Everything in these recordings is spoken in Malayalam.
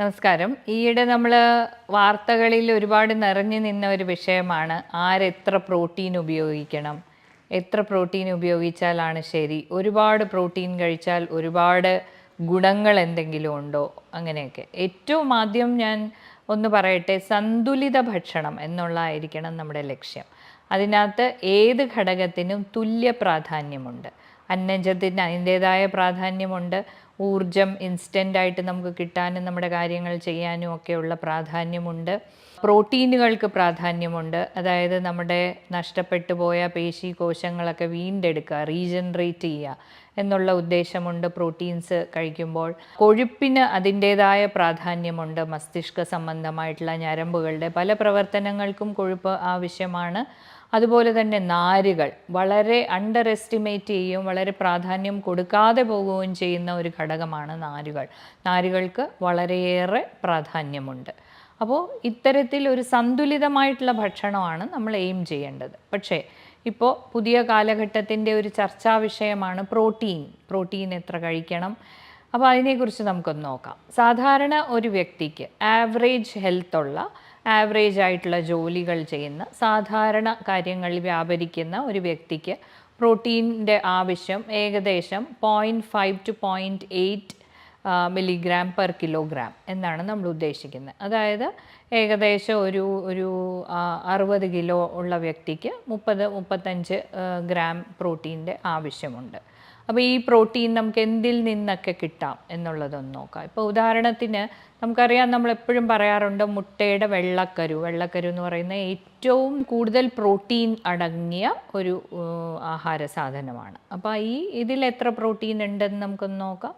നമസ്കാരം. ഈയിടെ നമ്മൾ വാർത്തകളിൽ ഒരുപാട് നിറഞ്ഞു നിന്ന ഒരു വിഷയമാണ് ആരെത്ര പ്രോട്ടീൻ ഉപയോഗിക്കണം. എത്ര പ്രോട്ടീൻ ഉപയോഗിച്ചാലാണ് ശരി? ഒരുപാട് പ്രോട്ടീൻ കഴിച്ചാൽ ഒരുപാട് ഗുണങ്ങൾ എന്തെങ്കിലും ഉണ്ടോ? അങ്ങനെയൊക്കെ. ഏറ്റവും ആദ്യം ഞാൻ ഒന്ന് പറയട്ടെ സന്തുലിത ഭക്ഷണം എന്നുള്ളതായിരിക്കണം നമ്മുടെ ലക്ഷ്യം. അതിനകത്ത് ഏത് ഘടകത്തിനും തുല്യ പ്രാധാന്യമുണ്ട്. അന്നജത്തിന് അതിന്റേതായ പ്രാധാന്യമുണ്ട്. ഊർജം ഇൻസ്റ്റന്റ് ആയിട്ട് നമുക്ക് കിട്ടാനും നമ്മുടെ കാര്യങ്ങൾ ചെയ്യാനും ഒക്കെയുള്ള പ്രാധാന്യമുണ്ട്. പ്രോട്ടീനുകൾക്ക് പ്രാധാന്യമുണ്ട്. അതായത് നമ്മുടെ നഷ്ടപ്പെട്ടു പോയ പേശി കോശങ്ങളൊക്കെ വീണ്ടെടുക്കുക റീജനറേറ്റ് ചെയ്യുക എന്നുള്ള ഉദ്ദേശമുണ്ട് പ്രോട്ടീൻസ് കഴിക്കുമ്പോൾ. കൊഴുപ്പിന് അതിന്റേതായ പ്രാധാന്യമുണ്ട് മസ്തിഷ്ക സംബന്ധമായിട്ടുള്ള ഞരമ്പുകളുടെ. പല പ്രവർത്തനങ്ങൾക്കും കൊഴുപ്പ് ആവശ്യമാണ്. അതുപോലെ തന്നെ നാരുകൾ വളരെ അണ്ടർ എസ്റ്റിമേറ്റ് ചെയ്യുകയും വളരെ പ്രാധാന്യം കൊടുക്കാതെ പോകുകയും ചെയ്യുന്ന ഒരു ഘടകമാണ് നാരുകൾ. നാരുകൾക്ക് വളരെയേറെ പ്രാധാന്യമുണ്ട്. അപ്പോൾ ഇത്തരത്തിൽ ഒരു സന്തുലിതമായിട്ടുള്ള ഭക്ഷണമാണ് നമ്മൾ എയിം ചെയ്യേണ്ടത്. പക്ഷേ ഇപ്പോൾ പുതിയ കാലഘട്ടത്തിന്റെ ഒരു ചർച്ചാ വിഷയമാണ് പ്രോട്ടീൻ പ്രോട്ടീൻ എത്ര കഴിക്കണം? അപ്പോൾ അതിനെക്കുറിച്ച് നമുക്കൊന്ന് നോക്കാം. സാധാരണ ഒരു വ്യക്തിക്ക് ആവറേജ് ഹെൽത്തുള്ള ആവറേജ് ആയിട്ടുള്ള ജോലികൾ ചെയ്യുന്ന സാധാരണ കാര്യങ്ങളിൽ വ്യാപരിക്കുന്ന ഒരു വ്യക്തിക്ക് പ്രോട്ടീന്റെ ആവശ്യം ഏകദേശം point five two point eight milligram per kilogram എന്നാണ് നമ്മൾ ഉദ്ദേശിക്കുന്നത്. അതായത് ഏകദേശം ഒരു ഒരു അറുപത് കിലോ ഉള്ള വ്യക്തിക്ക് മുപ്പത് മുപ്പത്തഞ്ച് ഗ്രാം പ്രോട്ടീന്റെ ആവശ്യമുണ്ട്. അപ്പോൾ ഈ പ്രോട്ടീൻ നമുക്ക് എന്തിൽ നിന്നൊക്കെ കിട്ടാം എന്നുള്ളതൊന്ന് നോക്കാം. ഇപ്പോൾ ഉദാഹരണത്തിന് നമുക്കറിയാം നമ്മൾ എപ്പോഴും പറയാറുണ്ട് മുട്ടയുടെ വെള്ളക്കരു. വെള്ളക്കരു എന്ന് പറയുന്ന ഏറ്റവും കൂടുതൽ പ്രോട്ടീൻ അടങ്ങിയ ഒരു ആഹാര സാധനമാണ്. അപ്പോൾ ഈ ഇതിൽ എത്ര പ്രോട്ടീൻ ഉണ്ടെന്ന് നമുക്കൊന്ന് നോക്കാം.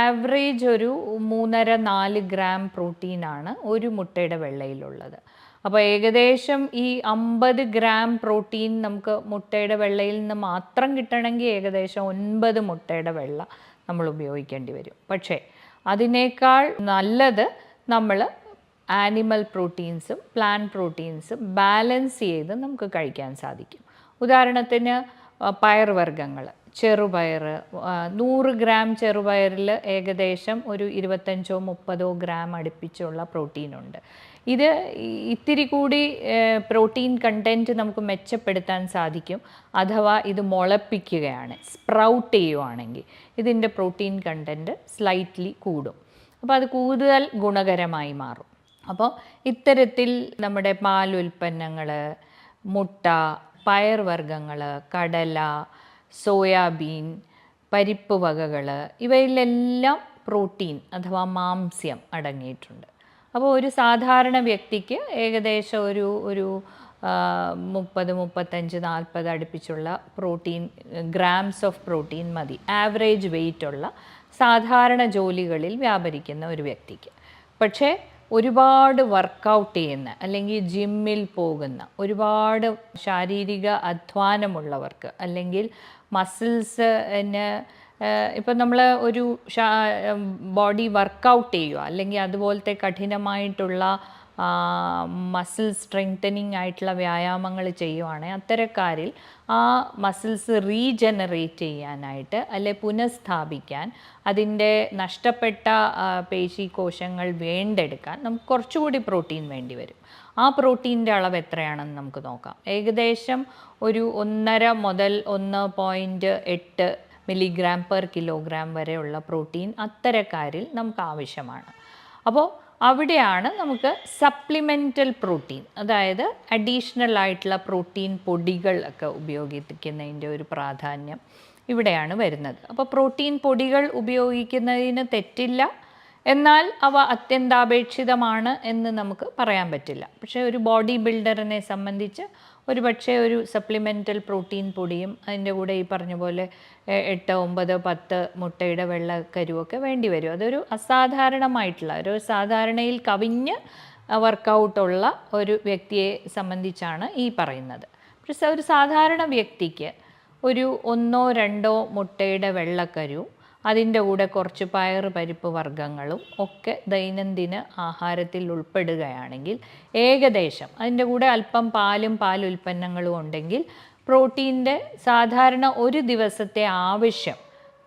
ആവറേജ് ഒരു മൂന്നര നാല് ഗ്രാം പ്രോട്ടീനാണ് ഒരു മുട്ടയുടെ വെള്ളയിലുള്ളത്. അപ്പോൾ ഏകദേശം ഈ അമ്പത് ഗ്രാം പ്രോട്ടീൻ നമുക്ക് മുട്ടയുടെ വെള്ളയിൽ നിന്ന് മാത്രം കിട്ടണമെങ്കിൽ ഏകദേശം ഒൻപത് മുട്ടയുടെ വെള്ള നമ്മൾ ഉപയോഗിക്കേണ്ടി വരും. പക്ഷേ അതിനേക്കാൾ നല്ലത് നമ്മൾ ആനിമൽ പ്രോട്ടീൻസും പ്ലാൻ പ്രോട്ടീൻസും ബാലൻസ് ചെയ്ത് നമുക്ക് കഴിക്കാൻ സാധിക്കും. ഉദാഹരണത്തിന് പയർവർഗങ്ങൾ ചെറുപയർ നൂറ് ഗ്രാം ചെറുപയറിൽ ഏകദേശം ഒരു ഇരുപത്തഞ്ചോ മുപ്പതോ ഗ്രാം അടുപ്പിച്ചുള്ള പ്രോട്ടീനുണ്ട് ഇത് ഇത്തിരി കൂടി പ്രോട്ടീൻ കണ്ടന്റ് നമുക്ക് മെച്ചപ്പെടുത്താൻ സാധിക്കും. അഥവാ ഇത് മുളപ്പിക്കുകയാണ് സ്പ്രൗട്ട് ചെയ്യുവാണെങ്കിൽ ഇതിന്റെ പ്രോട്ടീൻ കണ്ടന്റ് സ്ലൈറ്റ്ലി കൂടും. അപ്പോൾ അത് കൂടുതൽ ഗുണകരമായി മാറും. അപ്പോൾ ഇത്തരത്തിൽ നമ്മുടെ പാൽ പാലുൽപ്പന്നങ്ങൾ മുട്ട പയർവർഗങ്ങൾ കടല സോയാബീൻ പരിപ്പ് വകകൾ ഇവയിലെല്ലാം പ്രോട്ടീൻ അഥവാ മാംസ്യം അടങ്ങിയിട്ടുണ്ട്. അപ്പോൾ ഒരു സാധാരണ വ്യക്തിക്ക് ഏകദേശം ഒരു ഒരു മുപ്പത് മുപ്പത്തഞ്ച് നാൽപ്പത് അടുപ്പിച്ചുള്ള പ്രോട്ടീൻ ഗ്രാംസ് ഓഫ് പ്രോട്ടീൻ മതി. ആവറേജ് വെയിറ്റുള്ള സാധാരണ ജോലികളിൽ വ്യാപരിക്കുന്ന ഒരു വ്യക്തിക്ക്. പക്ഷേ ഒരുപാട് വർക്കൗട്ട് ചെയ്യുന്ന അല്ലെങ്കിൽ ജിമ്മിൽ പോകുന്ന ഒരുപാട് ശാരീരിക അധ്വാനമുള്ളവർക്ക് അല്ലെങ്കിൽ മസിൽസ് ഇപ്പം നമ്മൾ ഒരു ബോഡി വർക്കൗട്ട് ചെയ്യുക അല്ലെങ്കിൽ അതുപോലത്തെ കഠിനമായിട്ടുള്ള മസിൽ സ്ട്രെങ്തനിങ് ആയിട്ടുള്ള വ്യായാമങ്ങൾ ചെയ്യുവാണെങ്കിൽ അത്തരക്കാരിൽ ആ മസിൽസ് റീജനറേറ്റ് ചെയ്യാനായിട്ട് അല്ലെ പുനഃസ്ഥാപിക്കാൻ അതിന്റെ നഷ്ടപ്പെട്ട പേശി കോശങ്ങൾ വീണ്ടെടുക്കാൻ നമുക്ക് കുറച്ചുകൂടി പ്രോട്ടീൻ വേണ്ടി വരും. ആ പ്രോട്ടീന്റെ അളവ് എത്രയാണെന്ന് നമുക്ക് നോക്കാം. ഏകദേശം ഒരു ഒന്നര മുതൽ ഒന്ന് പോയിന്റ് എട്ട് മില്ലിഗ്രാം പെർ കിലോഗ്രാം വരെയുള്ള പ്രോട്ടീൻ അത്തരക്കാരിൽ നമുക്ക് ആവശ്യമാണ്. അപ്പോൾ അവിടെയാണ് നമുക്ക് സപ്ലിമെന്റൽ പ്രോട്ടീൻ അതായത് അഡീഷണൽ ആയിട്ടുള്ള പ്രോട്ടീൻ പൊടികൾ ഒക്കെ ഉപയോഗിക്കുന്നതിന്റെ ഒരു പ്രാധാന്യം ഇവിടെയാണ് വരുന്നത്. അപ്പോൾ പ്രോട്ടീൻ പൊടികൾ ഉപയോഗിക്കുന്നതിന് തെറ്റില്ല. എന്നാൽ അവ അത്യന്താപേക്ഷിതമാണ് എന്ന് നമുക്ക് പറയാൻ പറ്റില്ല. പക്ഷേ ഒരു ബോഡി ബിൽഡറിനെ സംബന്ധിച്ച് ഒരു പക്ഷേ ഒരു സപ്ലിമെന്റൽ പ്രോട്ടീൻ പൊടിയും അതിന്റെ കൂടെ ഈ പറഞ്ഞ പോലെ എട്ട് ഒമ്പത് പത്ത് മുട്ടയുടെ വെള്ളക്കരുവൊക്കെ വേണ്ടി വരും. അതൊരു അസാധാരണമായിട്ടുള്ള ഒരു സാധാരണയിൽ കവിഞ്ഞ് വർക്കൗട്ടുള്ള ഒരു വ്യക്തിയെ സംബന്ധിച്ചാണ് ഈ പറയുന്നത്. പക്ഷേ ഒരു സാധാരണ വ്യക്തിക്ക് ഒരു ഒന്നോ രണ്ടോ മുട്ടയുടെ വെള്ളക്കരു അതിന്റെ കൂടെ കുറച്ച് പയർ പരിപ്പ് വർഗങ്ങളും ഒക്കെ ദൈനംദിന ആഹാരത്തിൽ ഉൾപ്പെടുകയാണെങ്കിൽ ഏകദേശം അതിന്റെ കൂടെ അല്പം പാലും പാൽ ഉൽപ്പന്നങ്ങളും ഉണ്ടെങ്കിൽ പ്രോട്ടീന്റെ സാധാരണ ഒരു ദിവസത്തെ ആവശ്യം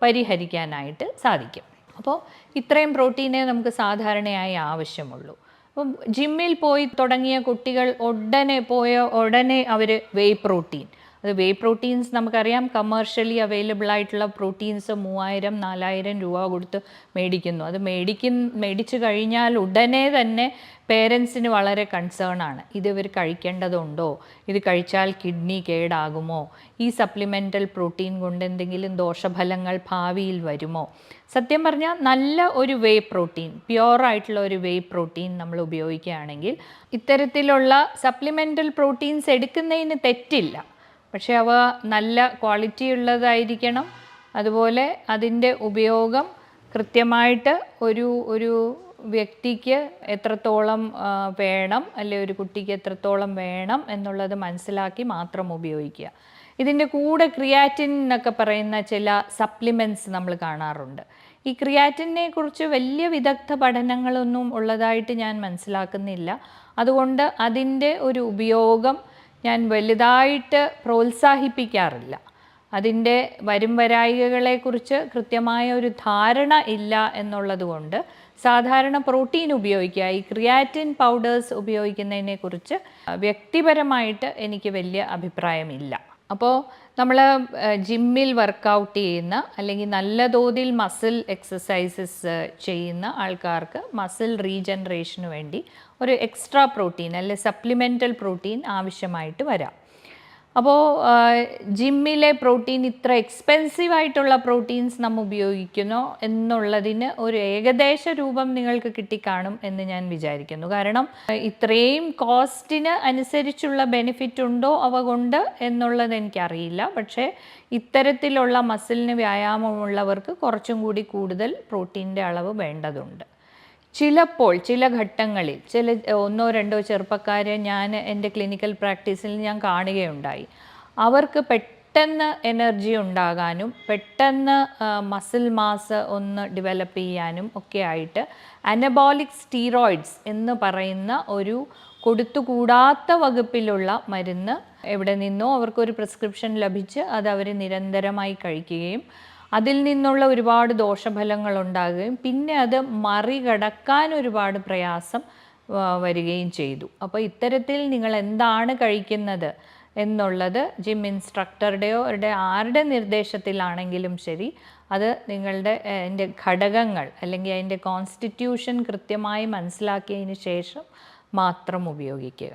പരിഹരിക്കാനായിട്ട് സാധിക്കും. അപ്പോൾ ഇത്രയും പ്രോട്ടീനെ നമുക്ക് സാധാരണയായി ആവശ്യമുള്ളൂ. അപ്പം ജിമ്മിൽ പോയി തുടങ്ങിയ കുട്ടികൾ ഉടനെ പോയ ഉടനെ അവർ വെയ് പ്രോട്ടീൻ അത് വേ പ്രോട്ടീൻസ് നമുക്കറിയാം. കമേഴ്ഷ്യലി അവൈലബിൾ ആയിട്ടുള്ള പ്രോട്ടീൻസ് മൂവായിരം നാലായിരം രൂപ കൊടുത്ത് മേടിക്കുന്നു. അത് മേടിക്കുന്ന മേടിച്ചു കഴിഞ്ഞാൽ ഉടനെ തന്നെ പേരൻസിന് വളരെ കൺസേൺ ആണ്. ഇത് ഇവർ കഴിക്കേണ്ടതുണ്ടോ? ഇത് കഴിച്ചാൽ കിഡ്നി കേടാകുമോ? ഈ സപ്ലിമെന്റൽ പ്രോട്ടീൻ കൊണ്ട് എന്തെങ്കിലും ദോഷഫലങ്ങൾ ഭാവിയിൽ വരുമോ? സത്യം പറഞ്ഞാൽ നല്ല ഒരു വേ പ്രോട്ടീൻ പ്യുവറായിട്ടുള്ള ഒരു വേ പ്രോട്ടീൻ നമ്മൾ ഉപയോഗിക്കുകയാണെങ്കിൽ ഇത്തരത്തിലുള്ള സപ്ലിമെന്റൽ പ്രോട്ടീൻസ് എടുക്കുന്നതിന് തെറ്റില്ല. പക്ഷേ അവ നല്ല ക്വാളിറ്റി ഉള്ളതായിരിക്കണം. അതുപോലെ അതിന്റെ ഉപയോഗം കൃത്യമായിട്ട് ഒരു ഒരു വ്യക്തിക്ക് എത്രത്തോളം വേണം അല്ലെ ഒരു കുട്ടിക്ക് എത്രത്തോളം വേണം എന്നുള്ളത് മനസ്സിലാക്കി മാത്രം ഉപയോഗിക്കുക. ഇതിന്റെ കൂടെ ക്രിയാറ്റിൻ എന്നൊക്കെ പറയുന്ന ചില സപ്ലിമെന്റ്സ് നമ്മൾ കാണാറുണ്ട്. ഈ ക്രിയാറ്റിനെ കുറിച്ച് വലിയ വിദഗ്ധ പഠനങ്ങളൊന്നും ഉള്ളതായിട്ട് ഞാൻ മനസ്സിലാക്കുന്നില്ല. അതുകൊണ്ട് അതിന്റെ ഒരു ഉപയോഗം ഞാൻ വലുതായിട്ട് പ്രോത്സാഹിപ്പിക്കാറില്ല. അതിന്റെ വരും വരായികകളെക്കുറിച്ച് കൃത്യമായ ഒരു ധാരണ ഇല്ല എന്നുള്ളതുകൊണ്ട് സാധാരണ പ്രോട്ടീൻ ഉപയോഗിക്കുക ഈ ക്രിയാറ്റിൻ പൗഡേഴ്സ് ഉപയോഗിക്കുന്നതിനെക്കുറിച്ച് വ്യക്തിപരമായിട്ട് എനിക്ക് വലിയ അഭിപ്രായമില്ല. അപ്പോൾ നമ്മൾ ജിമ്മിൽ വർക്കൗട്ട് ചെയ്യുന്ന അല്ലെങ്കിൽ നല്ല തോതിൽ മസിൽ എക്സസൈസസ് ചെയ്യുന്ന ആൾക്കാർക്ക് മസിൽ റീജനറേഷന് വേണ്ടി ഒരു എക്സ്ട്രാ പ്രോട്ടീൻ അല്ലെ സപ്ലിമെന്റൽ പ്രോട്ടീൻ ആവശ്യമായിട്ട് വരാം. അപ്പോൾ ജിമ്മിലെ പ്രോട്ടീൻ ഇത്ര എക്സ്പെൻസീവ് ആയിട്ടുള്ള പ്രോട്ടീൻസ് നമ്മൾ ഉപയോഗിക്കുന്നു എന്നുള്ളതിന് ഒരു ഏകദേശ രൂപം നിങ്ങൾക്ക് കിട്ടിക്കാണും എന്ന് ഞാൻ വിചാരിക്കുന്നു. കാരണം ഇത്രയും കോസ്റ്റിന് അനുസരിച്ചുള്ള ബെനിഫിറ്റ് ഉണ്ടോ അവ കൊണ്ട് എന്നുള്ളത് എനിക്കറിയില്ല. പക്ഷേ ഇത്തരത്തിലുള്ള മസിലിന് വ്യായാമമുള്ളവർക്ക് കുറച്ചും കൂടി കൂടുതൽ പ്രോട്ടീന്റെ അളവ് വേണ്ടതുണ്ട്. ചിലപ്പോൾ ചില ഘട്ടങ്ങളിൽ ചില ഒന്നോ രണ്ടോ ചെറുപ്പക്കാരെ ഞാൻ എന്റെ ക്ലിനിക്കൽ പ്രാക്ടീസിൽ ഞാൻ കാണുകയുണ്ടായി. അവർക്ക് പെട്ടെന്ന് എനർജി ഉണ്ടാകാനും പെട്ടെന്ന് മസിൽ മാസ് ഒന്ന് ഡെവലപ്പ് ചെയ്യാനും ഒക്കെ ആയിട്ട് അനബോളിക് സ്റ്റീറോയിഡ്സ് എന്ന് പറയുന്ന ഒരു കൊടുത്തുകൂടാത്ത വകുപ്പിലുള്ള മരുന്ന് എവിടെ നിന്നോ അവർക്കൊരു പ്രിസ്ക്രിപ്ഷൻ ലഭിച്ച് അത് അവർ നിരന്തരമായി കഴിക്കുകയും അതിൽ നിന്നുള്ള ഒരുപാട് ദോഷഫലങ്ങൾ ഉണ്ടാകുകയും പിന്നെ അത് മറികടക്കാൻ ഒരുപാട് പ്രയാസം വരികയും ചെയ്തു. അപ്പോൾ ഇത്തരത്തിൽ നിങ്ങൾ എന്താണ് കഴിക്കുന്നത് എന്നുള്ളത് ജിം ഇൻസ്ട്രക്ടറുടെയോ അവരുടെ ആരുടെ നിർദ്ദേശത്തിലാണെങ്കിലും ശരി അത് നിങ്ങളുടെ അതിന്റെ ഘടകങ്ങൾ അല്ലെങ്കിൽ അതിന്റെ കോൺസ്റ്റിറ്റ്യൂഷൻ കൃത്യമായി മനസ്സിലാക്കിയതിന് ശേഷം മാത്രം ഉപയോഗിക്കുക.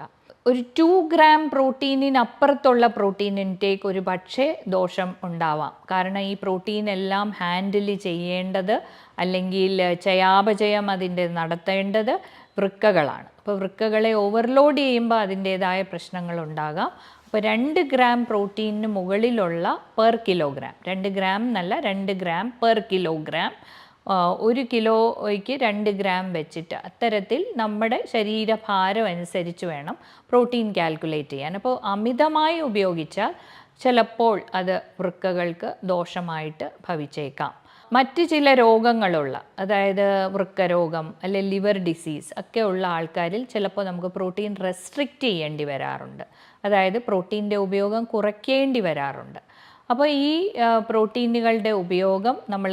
ഒരു ടു ഗ്രാം പ്രോട്ടീനിനപ്പുറത്തുള്ള പ്രോട്ടീൻ ഇൻടേക്ക് ഒരു പക്ഷേ ദോഷം ഉണ്ടാവാം. കാരണം ഈ പ്രോട്ടീൻ എല്ലാം ഹാൻഡിൽ ചെയ്യേണ്ടത് അല്ലെങ്കിൽ ചയാപചയം അതിന്റെ നടത്തേണ്ടത് വൃക്കകളാണ്. അപ്പോൾ വൃക്കകളെ ഓവർലോഡ് ചെയ്യുമ്പോൾ അതിന്റേതായ പ്രശ്നങ്ങൾ ഉണ്ടാകാം. അപ്പോൾ രണ്ട് ഗ്രാം പ്രോട്ടീനിന് മുകളിലുള്ള പെർ കിലോഗ്രാം രണ്ട് ഗ്രാം എന്നല്ല രണ്ട് ഗ്രാം പെർ കിലോഗ്രാം ഒരു കിലോയ്ക്ക് രണ്ട് ഗ്രാം വെച്ചിട്ട് അത്തരത്തിൽ നമ്മുടെ ശരീരഭാരം അനുസരിച്ച് വേണം പ്രോട്ടീൻ കാൽക്കുലേറ്റ് ചെയ്യാൻ. അപ്പോൾ അമിതമായി ഉപയോഗിച്ചാൽ ചിലപ്പോൾ അത് വൃക്കകൾക്ക് ദോഷമായിട്ട് ഭവിച്ചേക്കാം. മറ്റ് ചില രോഗങ്ങളുള്ള അതായത് വൃക്കരോഗം അല്ലെ ലിവർ ഡിസീസ് ഒക്കെ ഉള്ള ആൾക്കാരിൽ ചിലപ്പോൾ നമുക്ക് പ്രോട്ടീൻ റെസ്ട്രിക്റ്റ് ചെയ്യേണ്ടി വരാറുണ്ട്. അതായത് പ്രോട്ടീന്റെ ഉപയോഗം കുറയ്ക്കേണ്ടി വരാറുണ്ട്. അപ്പോൾ ഈ പ്രോട്ടീനുകളുടെ ഉപയോഗം നമ്മൾ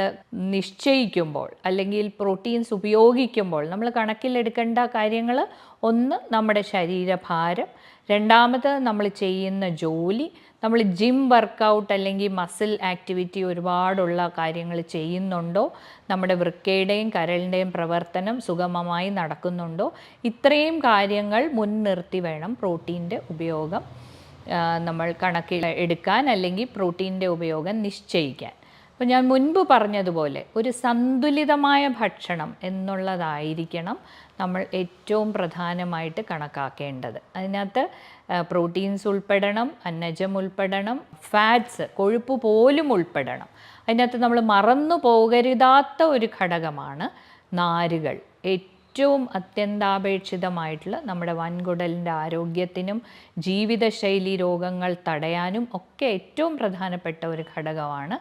നിശ്ചയിക്കുമ്പോൾ അല്ലെങ്കിൽ പ്രോട്ടീൻസ് ഉപയോഗിക്കുമ്പോൾ നമ്മൾ കണക്കിലെടുക്കേണ്ട കാര്യങ്ങൾ ഒന്ന് നമ്മുടെ ശരീരഭാരം രണ്ടാമത് നമ്മൾ ചെയ്യുന്ന ജോലി നമ്മൾ ജിം വർക്കൗട്ട് അല്ലെങ്കിൽ മസിൽ ആക്ടിവിറ്റി ഒരുപാടുള്ള കാര്യങ്ങൾ ചെയ്യുന്നുണ്ടോ നമ്മുടെ വൃക്കയുടെയും കരളിന്റെയും പ്രവർത്തനം സുഗമമായി നടക്കുന്നുണ്ടോ ഇത്രയും കാര്യങ്ങൾ മുൻനിർത്തി വേണം പ്രോട്ടീന്റെ ഉപയോഗം. നമ്മൾ കണക്കിൽ എടുക്കാൻ അല്ലെങ്കിൽ പ്രോട്ടീന്റെ ഉപയോഗം നിശ്ചയിക്കാൻ. അപ്പോൾ ഞാൻ മുൻപ് പറഞ്ഞതുപോലെ ഒരു സന്തുലിതമായ ഭക്ഷണം എന്നുള്ളതായിരിക്കണം നമ്മൾ ഏറ്റവും പ്രധാനമായിട്ട് കണക്കാക്കേണ്ടത്. അതിനകത്ത് പ്രോട്ടീൻസ് ഉൾപ്പെടണം അന്നജം ഉൾപ്പെടണം ഫാറ്റ്സ് കൊഴുപ്പ് പോലും ഉൾപ്പെടണം. അതിനകത്ത് നമ്മൾ മറന്നു പോകരുതാത്ത ഒരു ഘടകമാണ് നാരുകൾ. ഏറ്റവും അത്യന്താപേക്ഷിതമായിട്ടുള്ള നമ്മുടെ വൻകുടലിന്റെ ആരോഗ്യത്തിനും ജീവിതശൈലി രോഗങ്ങൾ തടയാനും ഒക്കെ ഏറ്റവും പ്രധാനപ്പെട്ട ഒരു ഘടകമാണ്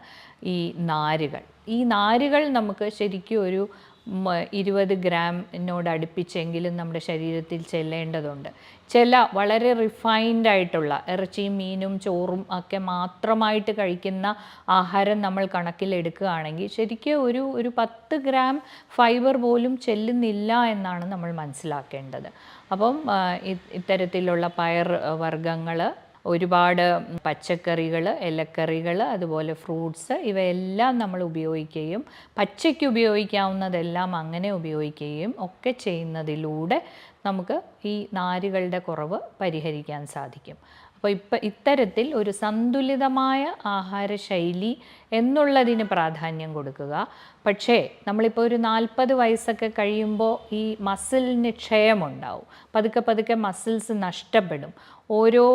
ഈ നാരുകൾ. ഈ നാരുകൾ നമുക്ക് ശരിക്കും ഒരു ഇരുപത് ഗ്രാമിനോട് അടുപ്പിച്ചെങ്കിലും നമ്മുടെ ശരീരത്തിൽ ചെല്ലേണ്ടതുണ്ട്. ചില വളരെ റിഫൈൻഡ് ആയിട്ടുള്ള ഇറച്ചിയും മീനും ചോറും ഒക്കെ മാത്രമായിട്ട് കഴിക്കുന്ന ആഹാരം നമ്മൾ കണക്കിലെടുക്കുകയാണെങ്കിൽ ശരിക്കും ഒരു ഒരു പത്ത് ഗ്രാം ഫൈബർ പോലും ചെല്ലുന്നില്ല എന്നാണ് നമ്മൾ മനസ്സിലാക്കേണ്ടത്. അപ്പം ഇത്തരത്തിലുള്ള പയർ വർഗങ്ങൾ ഒരുപാട് പച്ചക്കറികൾ ഇലക്കറികൾ അതുപോലെ ഫ്രൂട്ട്സ് ഇവയെല്ലാം നമ്മൾ ഉപയോഗിക്കുകയും പച്ചയ്ക്ക് ഉപയോഗിക്കാവുന്നതെല്ലാം അങ്ങനെ ഉപയോഗിക്കുകയും ഒക്കെ ചെയ്യുന്നതിലൂടെ നമുക്ക് ഈ നാരുകളുടെ കുറവ് പരിഹരിക്കാൻ സാധിക്കും. അപ്പോൾ ഇപ്പം ഇത്തരത്തിൽ ഒരു സന്തുലിതമായ ആഹാരശൈലി എന്നുള്ളതിന് പ്രാധാന്യം കൊടുക്കുക. പക്ഷേ നമ്മളിപ്പോൾ ഒരു നാൽപ്പത് വയസ്സൊക്കെ കഴിയുമ്പോൾ ഈ മസിലിന് ക്ഷയമുണ്ടാവും. പതുക്കെ പതുക്കെ മസിൽസ് നഷ്ടപ്പെടും. ഓരോ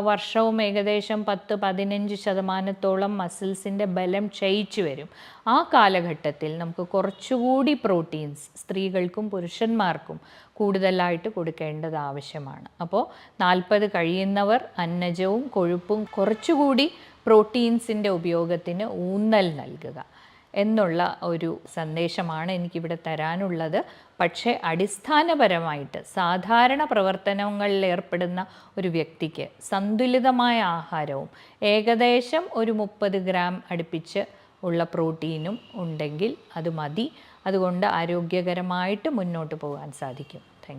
വർഷവും ഏകദേശം പത്ത് പതിനഞ്ച് ശതമാനത്തോളം മസിൽസിന്റെ ബലം ക്ഷയിച്ചു വരും. ആ കാലഘട്ടത്തിൽ നമുക്ക് കുറച്ചുകൂടി പ്രോട്ടീൻസ് സ്ത്രീകൾക്കും പുരുഷന്മാർക്കും കൂടുതലായിട്ട് കൊടുക്കേണ്ടത് ആവശ്യമാണ്. അപ്പോൾ നാൽപ്പത് കഴിയുന്നവർ അന്നജവും കൊഴുപ്പും കുറച്ചുകൂടി പ്രോട്ടീൻസിന്റെ ഉപയോഗത്തിന് ഊന്നൽ നൽകുക എന്നുള്ള ഒരു സന്ദേശമാണ് എനിക്കിവിടെ തരാനുള്ളത്. പക്ഷേ അടിസ്ഥാനപരമായിട്ട് സാധാരണ പ്രവർത്തനങ്ങളിൽ ഏർപ്പെടുന്ന ഒരു വ്യക്തിക്ക് സന്തുലിതമായ ആഹാരവും ഏകദേശം ഒരു മുപ്പത് ഗ്രാം അടുപ്പിച്ച് ഉള്ള പ്രോട്ടീനും ഉണ്ടെങ്കിൽ അത് മതി. അതുകൊണ്ട് ആരോഗ്യകരമായിട്ട് മുന്നോട്ട് പോകാൻ സാധിക്കും.